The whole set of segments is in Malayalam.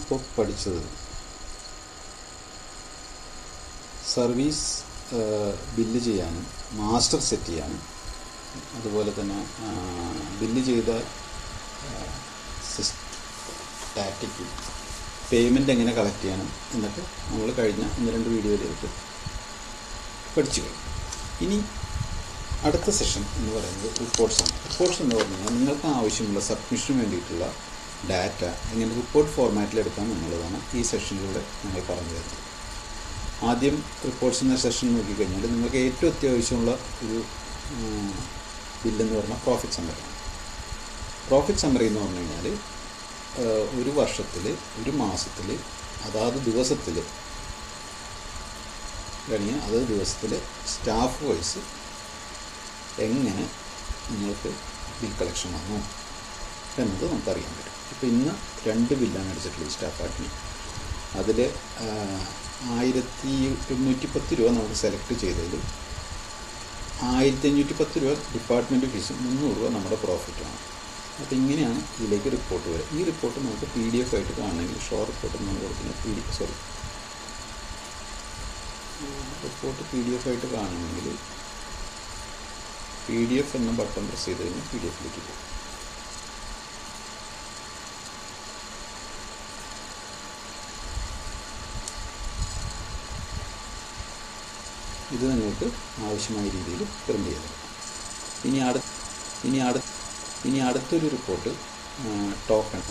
നമ്മളിപ്പോൾ പഠിച്ചത്? സർവീസ് ബില്ല് ചെയ്യാനും മാസ്റ്റർ സെറ്റ് ചെയ്യാനും അതുപോലെ തന്നെ ബില്ല് ചെയ്ത സ്റ്റാറ്റിക് പേയ്മെന്റ് എങ്ങനെ കളക്ട് ചെയ്യണം എന്നൊക്കെ നമ്മൾ കഴിഞ്ഞ ഒന്ന് രണ്ട് വീഡിയോയിലേക്ക് പഠിച്ചു കഴിഞ്ഞു. ഇനി അടുത്ത സെഷൻ എന്ന് പറയുന്നത് റിപ്പോർട്ട്സാണ് റിപ്പോർട്ട്സ് എന്ന് പറഞ്ഞു കഴിഞ്ഞാൽ നിങ്ങൾക്ക് ആവശ്യമുള്ള സബ്മിഷന് വേണ്ടിയിട്ടുള്ള ഡാറ്റ ഇങ്ങനെ റിപ്പോർട്ട് ഫോർമാറ്റിൽ എടുക്കാം എന്നുള്ളതാണ് ഈ സെഷനിലൂടെ ഞങ്ങൾ പറഞ്ഞു തരുന്നത്. ആദ്യം റിപ്പോർട്ട്സ് എന്ന സെഷൻ നോക്കിക്കഴിഞ്ഞാൽ നിങ്ങൾക്ക് ഏറ്റവും അത്യാവശ്യമുള്ള ഒരു ബില്ലെന്ന് പറഞ്ഞാൽ പ്രോഫിറ്റ് സമ്മറി പ്രോഫിറ്റ് സമ്മറി എന്ന് പറഞ്ഞു കഴിഞ്ഞാൽ ഒരു വർഷത്തിൽ ഒരു മാസത്തിൽ അതാത് ദിവസത്തിൽ കഴിഞ്ഞ് അതത് ദിവസത്തിൽ സ്റ്റാഫ് വൈസ് എങ്ങനെ നിങ്ങൾക്ക് ബിൽ കളക്ഷൻ വന്നു എന്നത് നമുക്കറിയാൻ പറ്റും. ഇപ്പോൾ ഇന്ന് രണ്ട് ബില്ലാണ് അടിച്ചിട്ടുള്ളത് സ്റ്റാഫ് ആക്ടിന് അതിൽ ആയിരത്തി എണ്ണൂറ്റി പത്ത് രൂപ നമുക്ക് സെലക്ട് ചെയ്തതിൽ ആയിരത്തി അഞ്ഞൂറ്റി പത്ത് രൂപ ഡിപ്പാർട്ട്മെന്റ് ഫീസും മുന്നൂറ് രൂപ നമ്മുടെ പ്രോഫിറ്റാണ് അപ്പോൾ ഇങ്ങനെയാണ് ഇതിലേക്ക് റിപ്പോർട്ട് വരിക. ഈ റിപ്പോർട്ട് നമുക്ക് പി ഡി എഫ് ആയിട്ട് കാണണമെങ്കിൽ ഷോ റിപ്പോർട്ട് നമ്മൾ കൊടുക്കുന്ന P D sorry. Report P D F ആയിട്ട് കാണണമെങ്കിൽ പി ഡി എഫ് എന്ന ബട്ടൺ പ്രസ് ചെയ്ത് കഴിഞ്ഞാൽ പി ഡി എഫിലേക്ക് പോകും. ഇത് നിങ്ങൾക്ക് ആവശ്യമായ രീതിയിൽ പ്രിന്റ് ചെയ്ത് ഇനി അടു ഇനി അടു ഇനി അടുത്തൊരു റിപ്പോർട്ട് ടോക്കൺ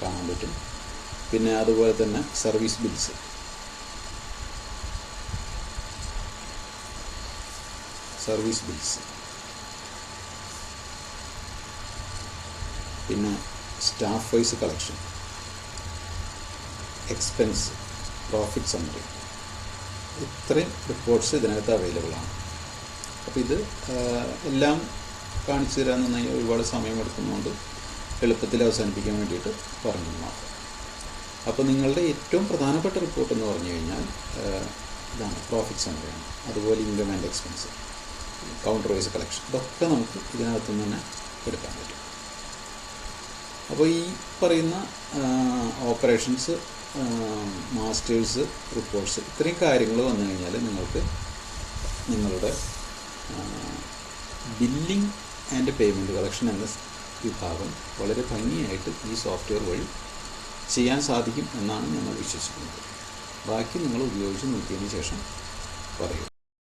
കാണാൻ പറ്റും. പിന്നെ അതുപോലെ തന്നെ സർവീസ് ബിൽസ് സർവീസ് ബിൽസ് പിന്നെ staff wise collection expense profit summary ഇത്രയും റിപ്പോർട്ട്സ് ഇതിനകത്ത് അവൈലബിൾ ആണ്. അപ്പോൾ ഇത് എല്ലാം കാണിച്ചു തരാൻ നന്നായി ഒരുപാട് സമയമെടുക്കുന്നതുകൊണ്ട് എളുപ്പത്തിൽ അവസാനിപ്പിക്കാൻ വേണ്ടിയിട്ട് പറഞ്ഞു മാത്രം. അപ്പോൾ നിങ്ങളുടെ ഏറ്റവും പ്രധാനപ്പെട്ട റിപ്പോർട്ട് എന്ന് പറഞ്ഞു കഴിഞ്ഞാൽ ഇതാണ് പ്രോഫിറ്റ് സമ്മറിയാണ് അതുപോലെ income and expense counter wise collection ഇതൊക്കെ നമുക്ക് ഇതിനകത്തു നിന്ന് തന്നെ എടുക്കാൻ പറ്റും. അപ്പോൾ ഈ പറയുന്ന ഓപ്പറേഷൻസ് മാസ്റ്റേഴ്സ് റിപ്പോർട്ട്സ്. ഇത്രയും കാര്യങ്ങൾ വന്നു കഴിഞ്ഞാൽ നിങ്ങൾക്ക് നിങ്ങളുടെ ബില്ലിംഗ് ആൻഡ് പേയ്മെന്റ് കളക്ഷൻ എന്ന വിഭാഗം വളരെ ഭംഗിയായിട്ട് ഈ സോഫ്റ്റ്വെയർ വഴി ചെയ്യാൻ സാധിക്കും എന്നാണ് ഞങ്ങൾ വിശ്വസിക്കുന്നത്. ബാക്കി നിങ്ങൾ ഉപയോഗിച്ച് നോക്കിയതിന് ശേഷം പറയൂ.